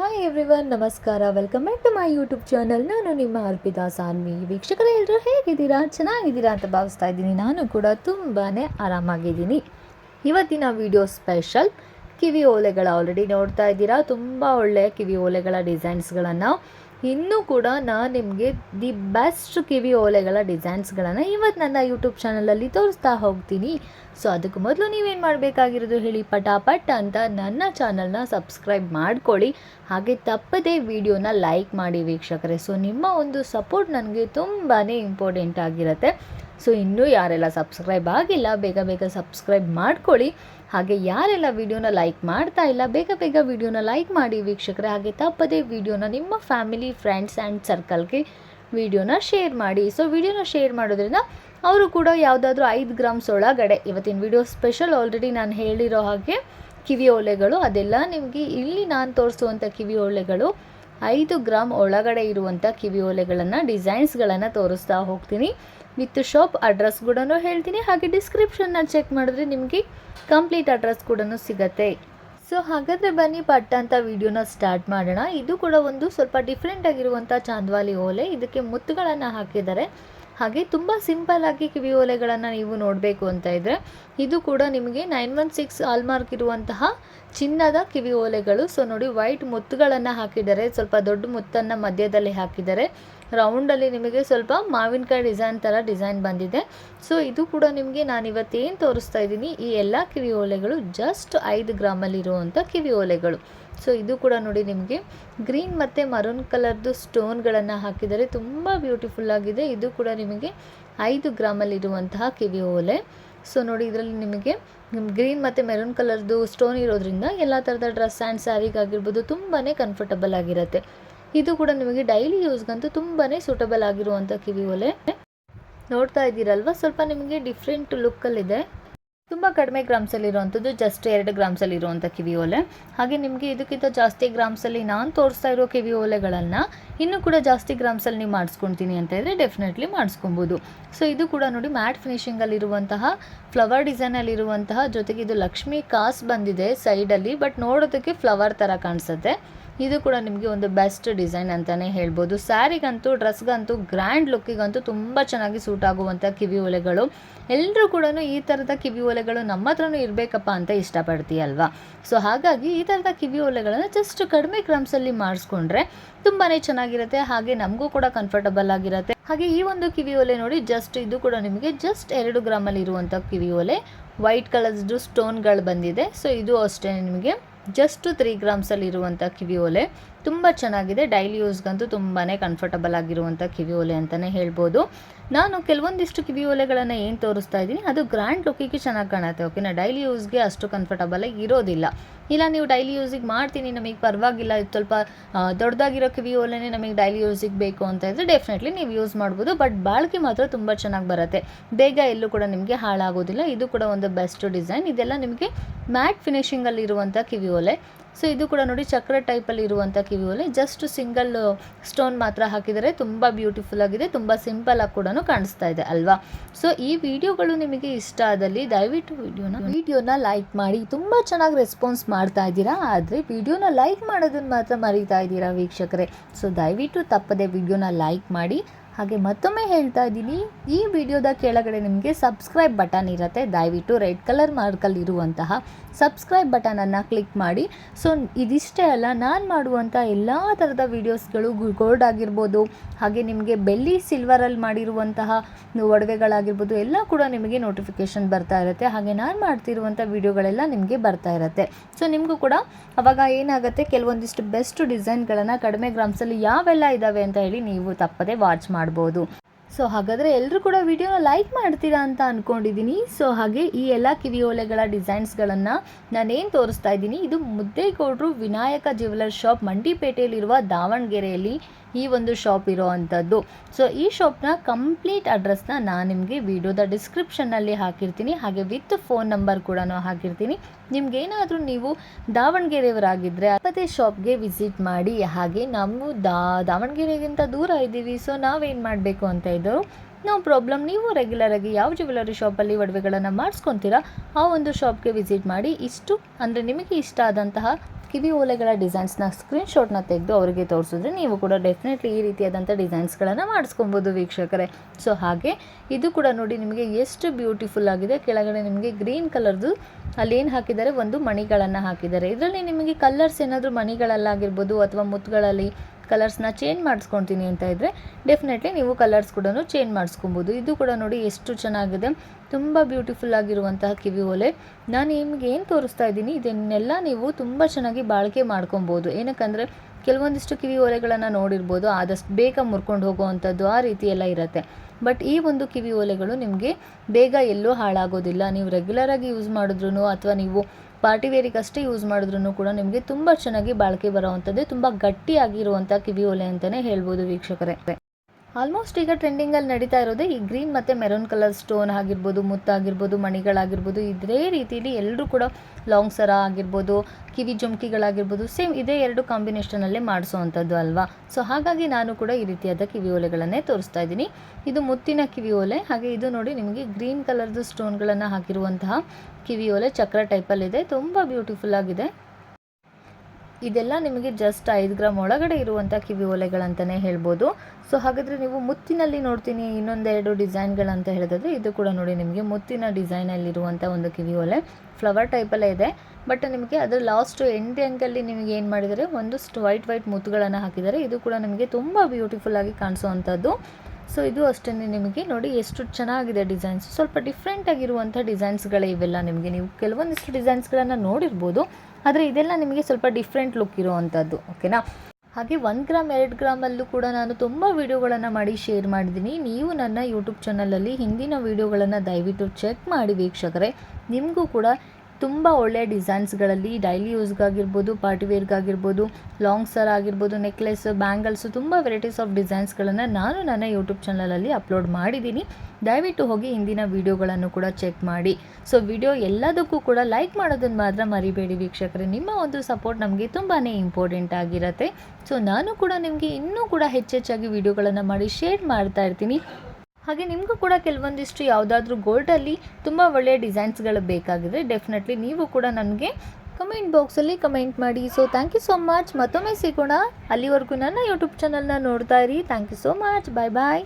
Hi everyone ನಮಸ್ಕಾರ. Welcome back to my YouTube channel ನಾನು ನಿಮ್ಮ ಅರ್ಪಿತಾ ಸಾನ್ವಿ. ವೀಕ್ಷಕರೇ ಎಲ್ಲರೂ ಹೇಗಿದ್ದೀರಾ? ಚೆನ್ನಾಗಿದ್ದೀರಾ ಅಂತ ಭಾವಿಸ್ತಾ ಇದ್ದೀನಿ. ನಾನು ಕೂಡ ತುಂಬಾ ಆರಾಮಾಗಿದ್ದೀನಿ. ಇವತ್ತಿನ ವಿಡಿಯೋ ಸ್ಪೆಷಲ್ ಕಿವಿ ಓಲೆಗಳ ಆಲ್ರೆಡಿ ನೋಡ್ತಾ ಇದ್ದೀರಾ? ತುಂಬ ಒಳ್ಳೆಯ ಕಿವಿ ಓಲೆಗಳ ಡಿಸೈನ್ಸ್ಗಳನ್ನು ಇನ್ನೂ ಕೂಡ ನಾನು ನಿಮಗೆ ದಿ ಬೆಸ್ಟ್ ಕಿವಿ ಓಲೆಗಳ ಡಿಸೈನ್ಸ್ಗಳನ್ನು ಇವತ್ತು ನನ್ನ ಯೂಟ್ಯೂಬ್ ಚಾನಲಲ್ಲಿ ತೋರಿಸ್ತಾ ಹೋಗ್ತೀನಿ. ಸೊ ಅದಕ್ಕೂ ಮೊದಲು ನೀವೇನು ಮಾಡಬೇಕಾಗಿರೋದು ಹೇಳಿ ಪಟಾಪಟ್ ಅಂತ ನನ್ನ ಚಾನಲ್ನ ಸಬ್ಸ್ಕ್ರೈಬ್ ಮಾಡ್ಕೊಳ್ಳಿ. ಹಾಗೆ ತಪ್ಪದೇ ವಿಡಿಯೋನ ಲೈಕ್ ಮಾಡಿ ವೀಕ್ಷಕರೇ. ಸೊ ನಿಮ್ಮ ಒಂದು ಸಪೋರ್ಟ್ ನನಗೆ ತುಂಬಾ ಇಂಪಾರ್ಟೆಂಟ್ ಆಗಿರುತ್ತೆ. ಸೊ ಇನ್ನೂ ಯಾರೆಲ್ಲ ಸಬ್ಸ್ಕ್ರೈಬ್ ಆಗಿಲ್ಲ, ಬೇಗ ಬೇಗ ಸಬ್ಸ್ಕ್ರೈಬ್ ಮಾಡ್ಕೊಳ್ಳಿ. ಹಾಗೆ ಯಾರೆಲ್ಲ ವಿಡಿಯೋನ ಲೈಕ್ ಮಾಡ್ತಾ ಇಲ್ಲ, ಬೇಗ ಬೇಗ ವಿಡಿಯೋನ ಲೈಕ್ ಮಾಡಿ ವೀಕ್ಷಕರ. ಹಾಗೆ ತಪ್ಪದೇ ವಿಡಿಯೋನ ನಿಮ್ಮ ಫ್ಯಾಮಿಲಿ ಫ್ರೆಂಡ್ಸ್ ಆ್ಯಂಡ್ ಸರ್ಕಲ್ಗೆ ವಿಡಿಯೋನ ಶೇರ್ ಮಾಡಿ. ಸೊ ವಿಡಿಯೋನ ಶೇರ್ ಮಾಡೋದ್ರಿಂದ ಅವರು ಕೂಡ ಯಾವುದಾದ್ರೂ ಐದು ಗ್ರಾಮ್ಸ್ ಒಳಗಡೆ, ಇವತ್ತಿನ ವಿಡಿಯೋ ಸ್ಪೆಷಲ್ ಆಲ್ರೆಡಿ ನಾನು ಹೇಳಿರೋ ಹಾಗೆ ಕಿವಿ ಓಲೆಗಳು, ಅದೆಲ್ಲ ನಿಮಗೆ ಇಲ್ಲಿ ನಾನು ತೋರಿಸುವಂಥ ಕಿವಿ ಓಲೆಗಳು, ಐದು ಗ್ರಾಮ್ ಒಳಗಡೆ ಇರುವಂಥ ಕಿವಿ ಓಲೆಗಳನ್ನು ಡಿಸೈನ್ಸ್ಗಳನ್ನು ತೋರಿಸ್ತಾ ಹೋಗ್ತೀನಿ. ವಿತ್ ಶಾಪ್ ಅಡ್ರೆಸ್ ಕೂಡ ಹೇಳ್ತೀನಿ, ಹಾಗೆ ಡಿಸ್ಕ್ರಿಪ್ಷನ್ನ ಚೆಕ್ ಮಾಡಿದ್ರೆ ನಿಮಗೆ ಕಂಪ್ಲೀಟ್ ಅಡ್ರೆಸ್ ಕೂಡ ಸಿಗತ್ತೆ. ಸೊ ಹಾಗಾದರೆ ಬನ್ನಿ ಪಟ್ಟ ಅಂತ ವಿಡಿಯೋನ ಸ್ಟಾರ್ಟ್ ಮಾಡೋಣ. ಇದು ಕೂಡ ಒಂದು ಸ್ವಲ್ಪ ಡಿಫ್ರೆಂಟ್ ಆಗಿರುವಂಥ ಚಾಂದ್ವಾಲಿ ಓಲೆ. ಇದಕ್ಕೆ ಮುತ್ತುಗಳನ್ನು ಹಾಕಿದ್ದಾರೆ. ಹಾಗೆ ತುಂಬ ಸಿಂಪಲ್ ಆಗಿ ಕಿವಿ ಓಲೆಗಳನ್ನು ನೀವು ನೋಡಬೇಕು ಅಂತ ಇದ್ದರೆ ಇದು ಕೂಡ ನಿಮಗೆ ನೈನ್ ಒನ್ ಸಿಕ್ಸ್ ಆಲ್ಮಾರ್ಕ್ ಇರುವಂತಹ ಚಿನ್ನದ ಕಿವಿ ಓಲೆಗಳು. ಸೊ ನೋಡಿ ವೈಟ್ ಮುತ್ತುಗಳನ್ನು ಹಾಕಿದ್ದಾರೆ. ಸ್ವಲ್ಪ ದೊಡ್ಡ ಮುತ್ತನ್ನು ಮಧ್ಯದಲ್ಲಿ ಹಾಕಿದ್ದಾರೆ. ರೌಂಡಲ್ಲಿ ನಿಮಗೆ ಸ್ವಲ್ಪ ಮಾವಿನಕಾಯಿ ಡಿಸೈನ್ ಥರ ಡಿಸೈನ್ ಬಂದಿದೆ. ಸೊ ಇದು ಕೂಡ ನಿಮಗೆ ನಾನು ಇವತ್ತೇನು ತೋರಿಸ್ತಾ ಇದ್ದೀನಿ, ಈ ಎಲ್ಲ ಕಿವಿ ಓಲೆಗಳು ಜಸ್ಟ್ ಐದು ಗ್ರಾಮಲ್ಲಿರುವಂಥ ಕಿವಿ ಓಲೆಗಳು. ಸೊ ಇದು ಕೂಡ ನೋಡಿ ನಿಮಗೆ, ಗ್ರೀನ್ ಮತ್ತು ಮರೂನ್ ಕಲರ್ದು ಸ್ಟೋನ್ಗಳನ್ನು ಹಾಕಿದರೆ ತುಂಬ ಬ್ಯೂಟಿಫುಲ್ ಆಗಿದೆ. ಇದು ಕೂಡ ನಿಮಗೆ ಐದು ಗ್ರಾಮಲ್ಲಿರುವಂತಹ ಕಿವಿ ಓಲೆ. ಸೊ ನೋಡಿ ಇದರಲ್ಲಿ ನಿಮಗೆ ಗ್ರೀನ್ ಮತ್ತು ಮೆರೂನ್ ಕಲರ್ದು ಸ್ಟೋನ್ ಇರೋದ್ರಿಂದ ಎಲ್ಲ ಥರದ ಡ್ರೆಸ್ ಆ್ಯಂಡ್ ಸ್ಯಾರಿಗಾಗಿರ್ಬೋದು ತುಂಬಾ ಕಂಫರ್ಟಬಲ್ ಆಗಿರುತ್ತೆ. ಇದು ಕೂಡ ನಿಮಗೆ ಡೈಲಿ ಯೂಸ್ಗಂತೂ ತುಂಬಾ ಸೂಟಬಲ್ ಆಗಿರುವಂಥ ಕಿವಿ ಒಲೆ. ನೋಡ್ತಾ ಇದ್ದೀರಲ್ವ? ಸ್ವಲ್ಪ ನಿಮಗೆ ಡಿಫ್ರೆಂಟ್ ಲುಕ್ಕಲ್ಲಿದೆ ತುಂಬ ಕಡಿಮೆ ಗ್ರಾಮ್ಸಲ್ಲಿರುವಂಥದ್ದು ಜಸ್ಟ್ ಎರಡು ಗ್ರಾಮ್ಸಲ್ಲಿ ಇರುವಂಥ ಕಿವಿ ಓಲೆ ಹಾಗೆ ನಿಮಗೆ ಇದಕ್ಕಿಂತ ಜಾಸ್ತಿ ಗ್ರಾಮ್ಸಲ್ಲಿ ನಾನು ತೋರಿಸ್ತಾ ಇರೋ ಕಿವಿ ಓಲೆಗಳನ್ನು ಇನ್ನೂ ಕೂಡ ಜಾಸ್ತಿ ಗ್ರಾಮ್ಸಲ್ಲಿ ನೀವು ಮಾಡಿಸ್ಕೊಳ್ತೀನಿ ಅಂತ ಇದ್ದರೆ ಡೆಫಿನೆಟ್ಲಿ ಮಾಡಿಸ್ಕೊಬೋದು. ಸೊ ಇದು ಕೂಡ ನೋಡಿ ಮ್ಯಾಟ್ ಫಿನಿಷಿಂಗಲ್ಲಿರುವಂತಹ ಫ್ಲವರ್ ಡಿಸೈನಲ್ಲಿರುವಂತಹ ಜೊತೆಗೆ ಇದು ಲಕ್ಷ್ಮಿ ಕಾಸ್ ಬಂದಿದೆ ಸೈಡಲ್ಲಿ ಬಟ್ ನೋಡೋದಕ್ಕೆ ಫ್ಲವರ್ ಥರ ಕಾಣಿಸುತ್ತೆ. ಇದು ಕೂಡ ನಿಮಗೆ ಒಂದು ಬೆಸ್ಟ್ ಡಿಸೈನ್ ಅಂತಲೇ ಹೇಳ್ಬೋದು. ಸ್ಯಾರಿಗಂತೂ ಡ್ರೆಸ್ಗಂತೂ ಗ್ರ್ಯಾಂಡ್ ಲುಕ್ಕಿಗಂತೂ ತುಂಬ ಚೆನ್ನಾಗಿ ಸೂಟ್ ಆಗುವಂಥ ಕಿವಿ ಒಲೆಗಳು. ಎಲ್ಲರೂ ಕೂಡ ಈ ಥರದ ಕಿವಿ ಒಲೆಗಳು ನಮ್ಮ ಹತ್ರನೂ ಇರಬೇಕಪ್ಪ ಅಂತ ಇಷ್ಟಪಡ್ತೀಯಲ್ವಾ? ಸೊ ಹಾಗಾಗಿ ಈ ಥರದ ಕಿವಿ ಒಲೆಗಳನ್ನು ಜಸ್ಟ್ ಕಡಿಮೆ ಕ್ರಮ್ಸಲ್ಲಿ ಮಾಡಿಸ್ಕೊಂಡ್ರೆ ತುಂಬಾ ಚೆನ್ನಾಗಿರುತ್ತೆ. ಹಾಗೆ ನಮಗೂ ಕೂಡ ಕಂಫರ್ಟಬಲ್ ಆಗಿರುತ್ತೆ. ಹಾಗೆ ಈ ಒಂದು ಕಿವಿ ಒಲೆ ನೋಡಿ ಜಸ್ಟ್ ಇದು ಕೂಡ ನಿಮಗೆ ಜಸ್ಟ್ ಎರಡು ಗ್ರಾಮಲ್ಲಿ ಇರುವಂಥ ಕಿವಿ ಒಲೆ. ವೈಟ್ ಕಲರ್ಸ್ದು ಸ್ಟೋನ್ಗಳು ಬಂದಿದೆ. ಸೊ ಇದು ಅಷ್ಟೇ ನಿಮಗೆ. ಜಸ್ಟ್ ತ್ರೀ ಗ್ರಾಮ್ಸಲ್ಲಿರುವಂಥ ಕಿವಿ ಓಲೆ. ತುಂಬ ಚೆನ್ನಾಗಿದೆ. ಡೈಲಿ ಯೂಸ್ಗಂತೂ ತುಂಬಾ ಕಂಫರ್ಟಬಲ್ ಆಗಿರುವಂಥ ಕಿವಿ ಓಲೆ ಅಂತಲೇ ಹೇಳ್ಬೋದು. ನಾನು ಕೆಲವೊಂದಿಷ್ಟು ಕಿವಿ ಓಲೆಗಳನ್ನು ಏನು ತೋರಿಸ್ತಾ ಇದ್ದೀನಿ, ಅದು ಗ್ರ್ಯಾಂಡ್ ಲುಕ್ಕಿಗೆ ಚೆನ್ನಾಗಿ ಕಾಣುತ್ತೆ ಓಕೆನಾ ಡೈಲಿ ಯೂಸ್ಗೆ ಅಷ್ಟು ಕಂಫರ್ಟಬಲ್ ಇರೋದಿಲ್ಲ. ಇಲ್ಲ, ನೀವು ಡೈಲಿ ಯೂಸಿಗೆ ಮಾಡ್ತೀನಿ, ನಮಗೆ ಪರವಾಗಿಲ್ಲ, ಇದು ಸ್ವಲ್ಪ ದೊಡ್ಡದಾಗಿರೋ ಕಿವಿ ಓಲೆನೇ ನಮಗೆ ಡೈಲಿ ಯೂಸಿಗೆ ಬೇಕು ಅಂತ ಇದ್ದರೆ ಡೆಫಿನೆಟ್ಲಿ ನೀವು ಯೂಸ್ ಮಾಡ್ಬೋದು ಬಟ್ ಬಾಳಿಕೆ ಮಾತ್ರ ತುಂಬ ಚೆನ್ನಾಗಿ ಬರುತ್ತೆ. ಬೇಗ ಎಲ್ಲೂ ಕೂಡ ನಿಮಗೆ ಹಾಳಾಗೋದಿಲ್ಲ. ಇದು ಕೂಡ ಒಂದು ಬೆಸ್ಟ್ ಡಿಸೈನ್ ಇದೆಲ್ಲ ನಿಮಗೆ ಮ್ಯಾಟ್ ಫಿನಿಷಿಂಗಲ್ಲಿ ಇರುವಂಥ ಕಿವಿ ಓಲೆ. ಸೊ ಇದು ಕೂಡ ನೋಡಿ ಚಕ್ರ ಟೈಪಲ್ಲಿ ಇರುವಂಥ ಕಿವಿ ಓಲೆ ಜಸ್ಟ್ ಸಿಂಗಲ್ ಸ್ಟೋನ್ ಮಾತ್ರ ಹಾಕಿದರೆ ತುಂಬ ಬ್ಯೂಟಿಫುಲ್ ಆಗಿದೆ, ತುಂಬ ಸಿಂಪಲ್ ಆಗಿ ಕೂಡ ಕಾಣಿಸ್ತಾ ಇದೆ ಅಲ್ವಾ? ಸೊ ಈ ವಿಡಿಯೋಗಳು ನಿಮಗೆ ಇಷ್ಟ ಆದಲ್ಲಿ ದಯವಿಟ್ಟು ವಿಡಿಯೋನ ವಿಡಿಯೋನ ಲೈಕ್ ಮಾಡಿ. ತುಂಬ ಚೆನ್ನಾಗಿ ರೆಸ್ಪಾನ್ಸ್ ಮಾಡ್ತಾ ಇದ್ದೀರಾ? ಆದರೆ ವಿಡಿಯೋನ ಲೈಕ್ ಮಾಡೋದನ್ನು ಮಾತ್ರ ಮರೀತಾ ಇದ್ದೀರಾ ವೀಕ್ಷಕರೇ? ಸೊ ದಯವಿಟ್ಟು ತಪ್ಪದೆ ವಿಡಿಯೋನ ಲೈಕ್ ಮಾಡಿ. ಹಾಗೆ ಮತ್ತೊಮ್ಮೆ ಹೇಳ್ತಾ ಇದ್ದೀನಿ, ಈ ವಿಡಿಯೋದ ಕೆಳಗಡೆ ನಿಮಗೆ ಸಬ್ಸ್ಕ್ರೈಬ್ ಬಟನ್ ಇರುತ್ತೆ. ದಯವಿಟ್ಟು ರೆಡ್ ಕಲರ್ ಮಾರ್ಕಲ್ಲಿ ಇರುವಂತಹ ಸಬ್ಸ್ಕ್ರೈಬ್ ಬಟನನ್ನು ಕ್ಲಿಕ್ ಮಾಡಿ. ಸೊ ಇದಿಷ್ಟೇ ಅಲ್ಲ, ನಾನು ಮಾಡುವಂಥ ಎಲ್ಲ ಥರದ ವೀಡಿಯೋಸ್ಗಳು ಗೋಲ್ಡ್ ಆಗಿರ್ಬೋದು, ಹಾಗೆ ನಿಮಗೆ ಬೆಳ್ಳಿ ಸಿಲ್ವರಲ್ಲಿ ಮಾಡಿರುವಂತಹ ಒಡವೆಗಳಾಗಿರ್ಬೋದು, ಎಲ್ಲ ಕೂಡ ನಿಮಗೆ ನೋಟಿಫಿಕೇಶನ್ ಬರ್ತಾ ಇರುತ್ತೆ. ಹಾಗೆ ನಾನು ಮಾಡ್ತಿರುವಂಥ ವೀಡಿಯೋಗಳೆಲ್ಲ ನಿಮಗೆ ಬರ್ತಾ ಇರುತ್ತೆ. ಸೊ ನಿಮಗೂ ಕೂಡ ಅವಾಗ ಏನಾಗುತ್ತೆ, ಕೆಲವೊಂದಿಷ್ಟು ಬೆಸ್ಟ್ ಡಿಸೈನ್ಗಳನ್ನು ಕಡಿಮೆ ಗ್ರಾಮ್ಸಲ್ಲಿ ಯಾವೆಲ್ಲ ಇದ್ದಾವೆ ಅಂತ ಹೇಳಿ ನೀವು ತಪ್ಪದೆ ವಾಚ್ ಮಾಡ್ಬೋದು. ಸೊ ಹಾಗಾದರೆ ಎಲ್ಲರೂ ಕೂಡ ವಿಡಿಯೋನ ಲೈಕ್ ಮಾಡ್ತೀರಾ ಅಂತ ಅಂದ್ಕೊಂಡಿದ್ದೀನಿ ಸೊ ಹಾಗೆ ಈ ಎಲ್ಲ ಕಿವಿ ಓಲೆಗಳ ಡಿಸೈನ್ಸ್ಗಳನ್ನು ನಾನೇನು ತೋರಿಸ್ತಾ ಇದ್ದೀನಿ, ಇದು ಮುದ್ದೇಗೌಡರು ವಿನಾಯಕ ಜ್ಯುವೆಲರ್ ಶಾಪ್ ಮಂಡಿಪೇಟೆಯಲ್ಲಿರುವ ದಾವಣಗೆರೆಯಲ್ಲಿ ಈ ಒಂದು ಶಾಪ್ ಇರೋವಂಥದ್ದು ಸೊ ಈ ಶಾಪ್ನ ಕಂಪ್ಲೀಟ್ ಅಡ್ರೆಸ್ನ ನಾನು ನಿಮಗೆ ವಿಡಿಯೋದ ಡಿಸ್ಕ್ರಿಪ್ಷನ್ನಲ್ಲಿ ಹಾಕಿರ್ತೀನಿ. ಹಾಗೆ ವಿತ್ ಫೋನ್ ನಂಬರ್ ಕೂಡ ಹಾಕಿರ್ತೀನಿ. ನಿಮ್ಗೇನಾದರೂ ನೀವು ದಾವಣಗೆರೆಯವರಾಗಿದ್ದರೆ ಅದೇ ಶಾಪ್ಗೆ ವಿಸಿಟ್ ಮಾಡಿ, ಹಾಗೆ ನಾವು ದಾ, ದಾವಣಗೆರೆಗಿಂತ ದೂರ ಇದ್ದೀವಿ ಸೊ ನಾವೇನು ಮಾಡಬೇಕು ಅಂತ ಇದ್ದರು ನೋ ಪ್ರಾಬ್ಲಮ್ ನೀವು ರೆಗ್ಯುಲರ್ ಆಗಿ ಯಾವ ಜ್ಯುವೆಲರಿ ಶಾಪಲ್ಲಿ ಒಡವೆಗಳನ್ನು ಮಾಡಿಸ್ಕೊತೀರಾ, ಆ ಒಂದು ಶಾಪ್ಗೆ ವಿಸಿಟ್ ಮಾಡಿ, ಇಷ್ಟು ಅಂದರೆ ನಿಮಗೆ ಇಷ್ಟ ಆದಂತಹ ಕಿವಿ ಓಲೆಗಳ ಡಿಸೈನ್ಸ್ನ ಸ್ಕ್ರೀನ್ಶಾಟ್ನ ತೆಗೆದು ಅವರಿಗೆ ತೋರಿಸಿದ್ರೆ ನೀವು ಕೂಡ ಡೆಫಿನೆಟ್ಲಿ ಈ ರೀತಿಯಾದಂಥ ಡಿಸೈನ್ಸ್ಗಳನ್ನು ಮಾಡಿಸ್ಕೊಬೋದು ವೀಕ್ಷಕರೇ. ಸೊ ಹಾಗೆ ಇದು ಕೂಡ ನೋಡಿ ನಿಮಗೆ ಎಷ್ಟು ಬ್ಯೂಟಿಫುಲ್ ಆಗಿದೆ. ಕೆಳಗಡೆ ನಿಮಗೆ ಗ್ರೀನ್ ಕಲರ್ದು ಅಲ್ಲಿ ಏನು ಹಾಕಿದ್ದಾರೆ? ಒಂದು ಮಣಿಗಳನ್ನು ಹಾಕಿದ್ದಾರೆ. ಇದರಲ್ಲಿ ನಿಮಗೆ ಕಲರ್ಸ್ ಏನಾದರೂ ಮಣಿಗಳಲ್ಲಾಗಿರ್ಬೋದು ಅಥವಾ ಮುತ್ತುಗಳಲ್ಲಿ ಕಲರ್ಸ್ನ ಚೇಂಜ್ ಮಾಡಿಸ್ಕೊಳ್ತೀನಿ ಅಂತ ಇದ್ದರೆ ಡೆಫಿನೆಟ್ಲಿ ನೀವು ಕಲರ್ಸ್ ಕೂಡ ಚೇಂಜ್ ಮಾಡಿಸ್ಕೊಬೋದು ಇದು ಕೂಡ ನೋಡಿ ಎಷ್ಟು ಚೆನ್ನಾಗಿದೆ. ತುಂಬ ಬ್ಯೂಟಿಫುಲ್ ಆಗಿರುವಂತಹ ಕಿವಿ ಓಲೆ ನಾನು ನಿಮ್ಗೆ ಏನು ತೋರಿಸ್ತಾ ಇದ್ದೀನಿ, ಇದನ್ನೆಲ್ಲ ನೀವು ತುಂಬ ಚೆನ್ನಾಗಿ ಬಾಳಿಕೆ ಮಾಡ್ಕೊಬೋದು ಏನಕ್ಕಂದರೆ ಕೆಲವೊಂದಿಷ್ಟು ಕಿವಿ ಓಲೆಗಳನ್ನು ನೋಡಿರ್ಬೋದು, ಆದಷ್ಟು ಬೇಗ ಮುರ್ಕೊಂಡು ಹೋಗುವಂಥದ್ದು ಆ ರೀತಿ ಎಲ್ಲ ಇರುತ್ತೆ. ಬಟ್ ಈ ಒಂದು ಕಿವಿ ಓಲೆಗಳು ನಿಮಗೆ ಬೇಗ ಎಲ್ಲೂ ಹಾಳಾಗೋದಿಲ್ಲ. ನೀವು ರೆಗ್ಯುಲರಾಗಿ ಯೂಸ್ ಮಾಡಿದ್ರು ಅಥವಾ ನೀವು ಪಾರ್ಟಿ ವೇರಿಗೆ ಅಷ್ಟೇ ಯೂಸ್ ಮಾಡಿದ್ರು ಕೂಡ ನಿಮಗೆ ತುಂಬ ಚೆನ್ನಾಗಿ ಬಾಳಿಕೆ ಬರೋವಂಥದ್ದು, ತುಂಬ ಗಟ್ಟಿಯಾಗಿರುವಂಥ ಕಿವಿ ಓಲೆ ಅಂತಲೇ ಹೇಳ್ಬೋದು ವೀಕ್ಷಕರೇ. ಆಲ್ಮೋಸ್ಟ್ ಈಗ ಟ್ರೆಂಡಿಂಗಲ್ಲಿ ನಡೀತಾ ಇರೋದೇ ಈ ಗ್ರೀನ್ ಮತ್ತು ಮೆರೂನ್ ಕಲರ್ ಸ್ಟೋನ್ ಆಗಿರ್ಬೋದು ಮುತ್ತಾಗಿರ್ಬೋದು ಮಣಿಗಳಾಗಿರ್ಬೋದು, ಇದೇ ರೀತಿಯಲ್ಲಿ ಎಲ್ಲರೂ ಕೂಡ ಲಾಂಗ್ ಸರ ಆಗಿರ್ಬೋದು, ಕಿವಿ ಜುಮ್ಕಿಗಳಾಗಿರ್ಬೋದು ಸೇಮ್ ಇದೇ ಎರಡು ಕಾಂಬಿನೇಷನಲ್ಲೇ ಮಾಡಿಸೋವಂಥದ್ದು ಅಲ್ವಾ? ಸೊ ಹಾಗಾಗಿ ನಾನು ಕೂಡ ಈ ರೀತಿಯಾದ ಕಿವಿ ಓಲೆಗಳನ್ನೇ ತೋರಿಸ್ತಾ ಇದ್ದೀನಿ. ಇದು ಮುತ್ತಿನ ಕಿವಿ ಓಲೆ. ಹಾಗೆ ಇದು ನೋಡಿ ನಿಮಗೆ ಗ್ರೀನ್ ಕಲರ್ದು ಸ್ಟೋನ್ಗಳನ್ನು ಹಾಕಿರುವಂತಹ ಕಿವಿ ಓಲೆ ಚಕ್ರ ಟೈಪಲ್ಲಿದೆ ತುಂಬ ಬ್ಯೂಟಿಫುಲ್ ಆಗಿದೆ. ಇದೆಲ್ಲ ನಿಮಗೆ ಜಸ್ಟ್ ಐದು ಗ್ರಾಮ್ ಒಳಗಡೆ ಇರುವಂಥ ಕಿವಿ ಓಲೆಗಳಂತಲೇ ಹೇಳ್ಬೋದು. ಸೊ ಹಾಗಾದರೆ ನೀವು ಮುತ್ತಿನಲ್ಲಿ ನೋಡ್ತೀನಿ, ಇನ್ನೊಂದೆರಡು ಡಿಸೈನ್ಗಳಂತ ಹೇಳಿದ್ರೆ ಇದು ಕೂಡ ನೋಡಿ ನಿಮಗೆ ಮುತ್ತಿನ ಡಿಸೈನಲ್ಲಿರುವಂಥ ಒಂದು ಕಿವಿ ಓಲೆ. ಫ್ಲವರ್ ಟೈಪಲ್ಲೇ ಇದೆ. ಬಟ್ ನಿಮಗೆ ಅದರ ಲಾಸ್ಟ್ ಎಂಡ್ ಎಂಕಲ್ಲಿ ನಿಮಗೆ ಏನು ಮಾಡಿದರೆ, ಒಂದಷ್ಟು ವೈಟ್ ವೈಟ್ ಮುತ್ತುಗಳನ್ನು ಹಾಕಿದ್ದಾರೆ ಇದು ಕೂಡ ನಿಮಗೆ ತುಂಬ ಬ್ಯೂಟಿಫುಲ್ ಆಗಿ ಕಾಣಿಸೋವಂಥದ್ದು ಸೊ ಇದು ಅಷ್ಟೇ ನಿಮಗೆ ನೋಡಿ ಎಷ್ಟು ಚೆನ್ನಾಗಿದೆ ಡಿಸೈನ್ಸ್ ಸ್ವಲ್ಪ ಡಿಫ್ರೆಂಟ್ ಆಗಿರುವಂಥ ಡಿಸೈನ್ಸ್ಗಳೇ ಇವೆಲ್ಲ ನಿಮಗೆ. ನೀವು ಕೆಲವೊಂದಿಷ್ಟು ಡಿಸೈನ್ಸ್ಗಳನ್ನು ನೋಡಿರ್ಬೋದು, ಆದರೆ ಇದೆಲ್ಲ ನಿಮಗೆ ಸ್ವಲ್ಪ ಡಿಫ್ರೆಂಟ್ ಲುಕ್ ಇರುವಂಥದ್ದು ಓಕೆನಾ ಹಾಗೆ ಒಂದು ಗ್ರಾಮ್ ಎರಡು ಗ್ರಾಮಲ್ಲೂ ಕೂಡ ನಾನು ತುಂಬ ವೀಡಿಯೋಗಳನ್ನು ಮಾಡಿ ಶೇರ್ ಮಾಡಿದ್ದೀನಿ. ನೀವು ನನ್ನ ಯೂಟ್ಯೂಬ್ ಚಾನಲಲ್ಲಿ ಹಿಂದಿನ ವೀಡಿಯೋಗಳನ್ನು ದಯವಿಟ್ಟು ಚೆಕ್ ಮಾಡಿ ವೀಕ್ಷಕರೇ. ನಿಮಗೂ ಕೂಡ ತುಂಬ ಒಳ್ಳೆಯ ಡಿಸೈನ್ಸ್ಗಳಲ್ಲಿ ಡೈಲಿ ಯೂಸ್ಗಾಗಿರ್ಬೋದು, ಪಾರ್ಟಿ ವೇರ್ಗಾಗಿರ್ಬೋದು, ಲಾಂಗ್ ಸರ್ ಆಗಿರ್ಬೋದು, ನೆಕ್ಲೆಸ್, ಬ್ಯಾಂಗಲ್ಸು, ತುಂಬ ವೆರೈಟೀಸ್ ಆಫ್ ಡಿಸೈನ್ಸ್ಗಳನ್ನು ನಾನು ನನ್ನ ಯೂಟ್ಯೂಬ್ ಚಾನಲಲ್ಲಿ ಅಪ್ಲೋಡ್ ಮಾಡಿದ್ದೀನಿ. ದಯವಿಟ್ಟು ಹೋಗಿ ಹಿಂದಿನ ವೀಡಿಯೋಗಳನ್ನು ಕೂಡ ಚೆಕ್ ಮಾಡಿ. ಸೊ, ವಿಡಿಯೋ ಎಲ್ಲದಕ್ಕೂ ಕೂಡ ಲೈಕ್ ಮಾಡೋದನ್ನು ಮಾತ್ರ ಮರಿಬೇಡಿ ವೀಕ್ಷಕರೇ. ನಿಮ್ಮ ಒಂದು ಸಪೋರ್ಟ್ ನಮಗೆ ತುಂಬಾ ಇಂಪಾರ್ಟೆಂಟ್ ಆಗಿರುತ್ತೆ. ಸೊ, ನಾನು ಕೂಡ ನಿಮಗೆ ಇನ್ನೂ ಕೂಡ ಹೆಚ್ಚೆಚ್ಚಾಗಿ ವೀಡಿಯೋಗಳನ್ನು ಮಾಡಿ, ಶೇರ್ ಮಾಡ್ತಾ ಇರ್ತೀನಿ. ಹಾಗೆ ನಿಮಗೂ ಕೂಡ ಕೆಲವೊಂದಿಷ್ಟು ಯಾವುದಾದ್ರೂ ಗೋಲ್ಡಲ್ಲಿ ತುಂಬ ಒಳ್ಳೆಯ ಡಿಸೈನ್ಸ್ಗಳು ಬೇಕಾಗಿದ್ರೆ ಡೆಫಿನೆಟ್ಲಿ ನೀವು ಕೂಡ ನನಗೆ ಕಮೆಂಟ್ ಬಾಕ್ಸಲ್ಲಿ ಕಮೆಂಟ್ ಮಾಡಿ. So thank you so much ಮತ್ತೊಮ್ಮೆ ಸಿಗೋಣ. ಅಲ್ಲಿವರೆಗೂ ನನ್ನ ಯೂಟ್ಯೂಬ್ ಚಾನಲ್ನ ನೋಡ್ತಾ ಇರಿ. Thank you so much bye bye